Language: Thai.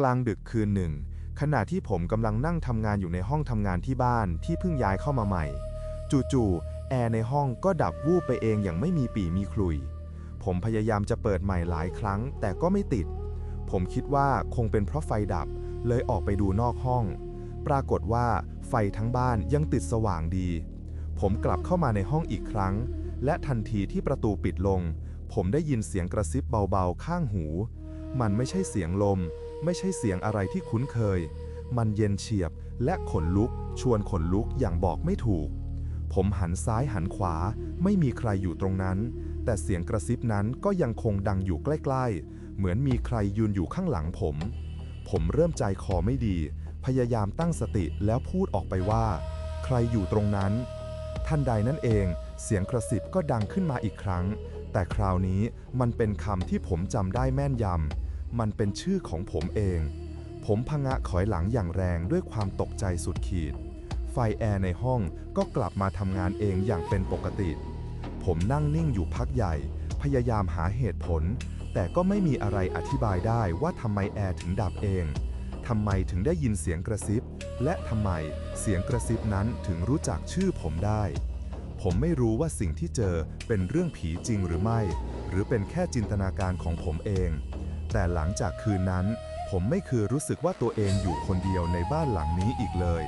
กลางดึกคืนหนึ่ง ขณะที่ผมกำลังนั่งทำงานอยู่ในห้องทำงานที่บ้านที่เพิ่งย้ายเข้ามาใหม่ จู่ๆแอร์ในห้องก็ดับวูบไปเองอย่างไม่มีปีมีคลุย ผมพยายามจะเปิดใหม่หลายครั้ง แต่ก็ไม่ติด ผมคิดว่าคงเป็นเพราะไฟดับ เลยออกไปดูนอกห้อง ปรากฏว่าไฟทั้งบ้านยังติดสว่างดี ผมกลับเข้ามาในห้องอีกครั้ง และทันทีที่ประตูปิดลง ผมได้ยินเสียงกระซิบเบาๆข้างหู มันไม่ใช่เสียงลม ไม่ใช่เสียงอะไรที่คุ้นเคย มันเย็นเฉียบและขนลุก ชวนขนลุกอย่างบอกไม่ถูก ผมหันซ้ายหันขวา ไม่มีใครอยู่ตรงนั้น แต่เสียงกระซิบนั้นก็ยังคงดังอยู่ใกล้ๆ เหมือนมีใครยืนอยู่ข้างหลังผม ผมเริ่มใจคอไม่ดี พยายามตั้งสติแล้วพูดออกไปว่า ใครอยู่ตรงนั้นทันใดนั่นเอง เสียงกระซิบก็ดังขึ้นมาอีกครั้ง แต่คราวนี้มันเป็นคำที่ผมจำได้แม่นยำ มันเป็นชื่อของผมเอง ผมพงะขอยหลังอย่างแรงด้วยความตกใจสุดขีด ไฟแอร์ในห้องก็กลับมาทำงานเองอย่างเป็นปกติ ผมนั่งนิ่งอยู่พักใหญ่ พยายามหาเหตุผล แต่ก็ไม่มีอะไรอธิบายได้ว่าทำไมแอร์ถึงดับเอง ทำไมถึงได้ยินเสียงกระซิบ และทำไมเสียงกระซิบนั้นถึงรู้จักชื่อผมได้ ผมไม่รู้ว่าสิ่งที่เจอเป็นเรื่องผีจริงหรือไม่ หรือเป็นแค่จินตนาการของผมเอง แต่หลังจากคืนนั้น ผมไม่เคยรู้สึกว่าตัวเองอยู่คนเดียวในบ้านหลังนี้อีกเลย